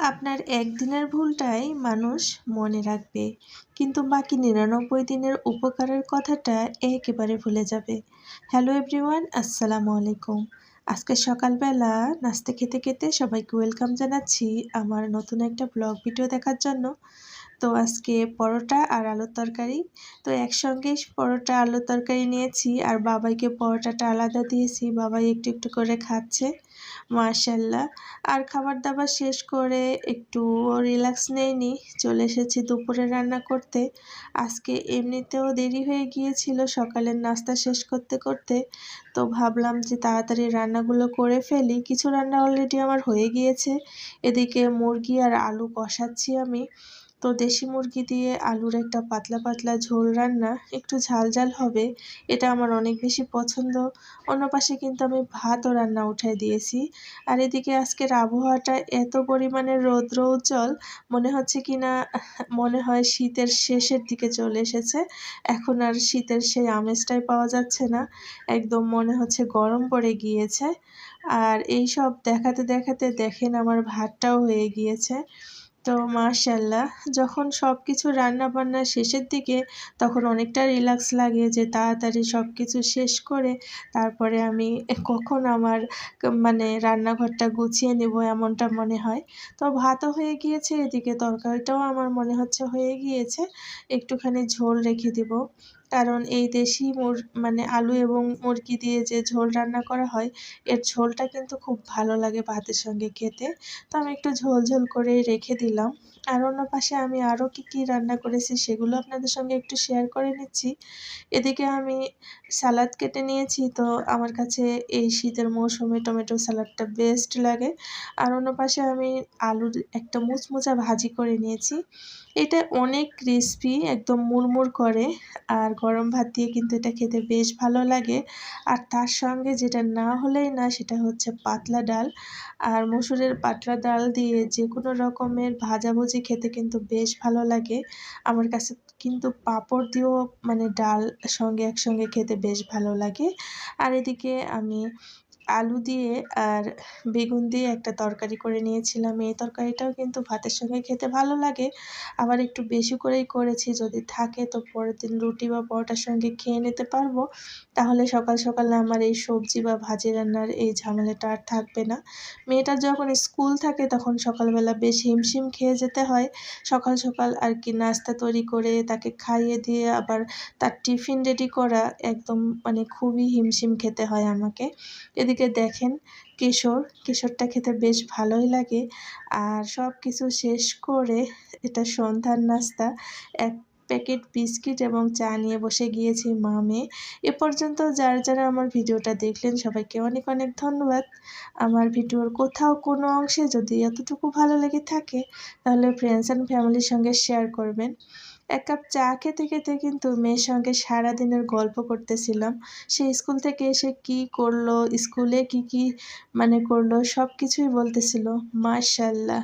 আপনার একদিনের ভুলটাই মানুষ মনে রাখবে। কিন্তু বাকি নিরানব্বই দিনের উপকারের কথাটা একেবারে ভুলে যাবে। হ্যালো এভরিওয়ান, আসসালামু আলাইকুম। আজকে সকালবেলা নাস্তা খেতে খেতে সবাইকে ওয়েলকাম জানাচ্ছি আমার নতুন একটা ব্লগ ভিডিও দেখার জন্য। তো আজকে পরোটা আর আলুর তরকারি। তো একসঙ্গে পরোটা, আলুর তরকারি নিয়েছি আর বাবাইকে পরোটাটা আলাদা দিয়েছি। বাবাই একটু একটু করে খাচ্ছে মার্শাল্লাহ আর খাবার দাবার শেষ করে একটু রিল্যাক্স নেইনি চলে এসেছি দুপুরে রান্না করতে। আজকে এমনিতেও দেরি হয়ে গিয়েছিল সকালের নাস্তা শেষ করতে করতে। তো ভাবলাম যে তাড়াতাড়ি রান্নাগুলো করে ফেলি। কিছু রান্না অলরেডি আমার হয়ে গিয়েছে। এদিকে মুরগি আর আলু কষাচ্ছি আমি। তো দেশি মুরগি দিয়ে আলুর একটা পাতলা পাতলা ঝোল রান্না একটু ঝাল ঝাল হবে, এটা আমার অনেক বেশি পছন্দ। অন্য পাশে কিন্তু আমি ভাতও রান্না উঠাই দিয়েছি। আর এদিকে আজকের আবহাওয়াটা এত পরিমাণে রৌদ্র উজ্জ্বল, মনে হচ্ছে কি না মনে হয় শীতের শেষের দিকে চলে এসেছে। এখন আর শীতের সেই আমেজটাই পাওয়া যাচ্ছে না, একদম মনে হচ্ছে গরম পড়ে গিয়েছে। আর এই সব দেখাতে দেখাতে দেখেন আমার ভাতটাও হয়ে গিয়েছে। তো মাশাল্লাহ, যখন সব কিছু রান্নাবান্না শেষের দিকে তখন অনেকটা রিল্যাক্স লাগে যে তাড়াতাড়ি সব কিছু শেষ করে তারপরে আমি কখন আমার মানে রান্নাঘরটা গুছিয়ে নেব এমনটা মনে হয়। তো ভাতও হয়ে গিয়েছে, এদিকে তরকারিটাও আমার মনে হচ্ছে হয়ে গিয়েছে, একটুখানি ঝোল রেখে দেব। কারণ এই দেশি মুর মানে আলু এবং মুরগি দিয়ে যে ঝোল রান্না করা হয়, এর ঝোলটা কিন্তু খুব ভালো লাগে ভাতের সঙ্গে খেতে। তো আমি একটু ঝোল ঝোল করে রেখে দিলাম। আর অন্য পাশে আমি আরও কী কী রান্না করেছি সেগুলো আপনাদের সঙ্গে একটু শেয়ার করে নিচ্ছি। এদিকে আমি সালাদ কেটে নিয়েছি, তো আমার কাছে এই শীতের মৌসুমে টমেটো সালাদটা বেস্ট লাগে। আর অন্য পাশে আমি আলুর একটা মুচমুচা ভাজি করে নিয়েছি। এটা অনেক ক্রিসপি একদম মুড়মুড় করে। আর গরম ভাত দিয়ে কিন্তু এটা খেতে বেশ ভালো লাগে। আর তার সঙ্গে যেটা না হলেই না, সেটা হচ্ছে পাতলা ডাল। আর মসুরের পাতলা ডাল দিয়ে যে কোনো রকমের ভাজাভুজি খেতে কিন্তু বেশ ভালো লাগে। আমার কাছে কিন্তু পাঁপড় দিয়েও মানে ডাল সঙ্গে একসঙ্গে খেতে বেশ ভালো লাগে। আর এদিকে আমি আলু দিয়ে আর বেগুন দিয়ে একটা তরকারি করে নিয়েছিলাম। এই তরকারিটাও কিন্তু ভাতের সঙ্গে খেতে ভালো লাগে। আবার একটু বেশি করেই করেছি। যদি থাকে তো পরের দিন রুটি বা পরোটার সঙ্গে খেয়ে নিতে পারব। তাহলে সকাল সকাল আমার এই সবজি বা ভাজি রান্নার এই ঝামেলাটা আর থাকবে না। মেয়েটার যখন স্কুল থাকে তখন সকালবেলা বেশ হিমশিম খেয়ে যেতে হয়। সকাল সকাল আর কি নাস্তা তৈরি করে তাকে খাইয়ে দিয়ে আবার তার টিফিন রেডি করা একদম মানে খুবই হিমশিম খেতে হয় আমাকে। এদিকে দেখেন কেশর, কেশরটা খেতে বেশ ভালোই লাগে। আর সব কিছু শেষ করে এটা সন্ধ্যার নাস্তা, এক প্যাকেট বিস্কিট এবং চা নিয়ে বসে গিয়েছি মামে এ পর্যন্ত যারা যারা আমার ভিডিওটা দেখলেন, সবাইকে অনেক অনেক ধন্যবাদ। আমার ভিডিওর কোথাও কোনো অংশে যদি এতটুকু ভালো লেগে থাকে, তাহলে ফ্রেন্ডস অ্যান্ড ফ্যামিলির সঙ্গে শেয়ার করবেন। এক কাপ চা খেতে খেতে কিন্তু মেয়ের সঙ্গে সারাদিনের গল্প করতেছিলাম। সে স্কুল থেকে এসে কি করল, স্কুলে কি কি মানে করল সব কিছুই বলতেছিল মার্শাল্লাহ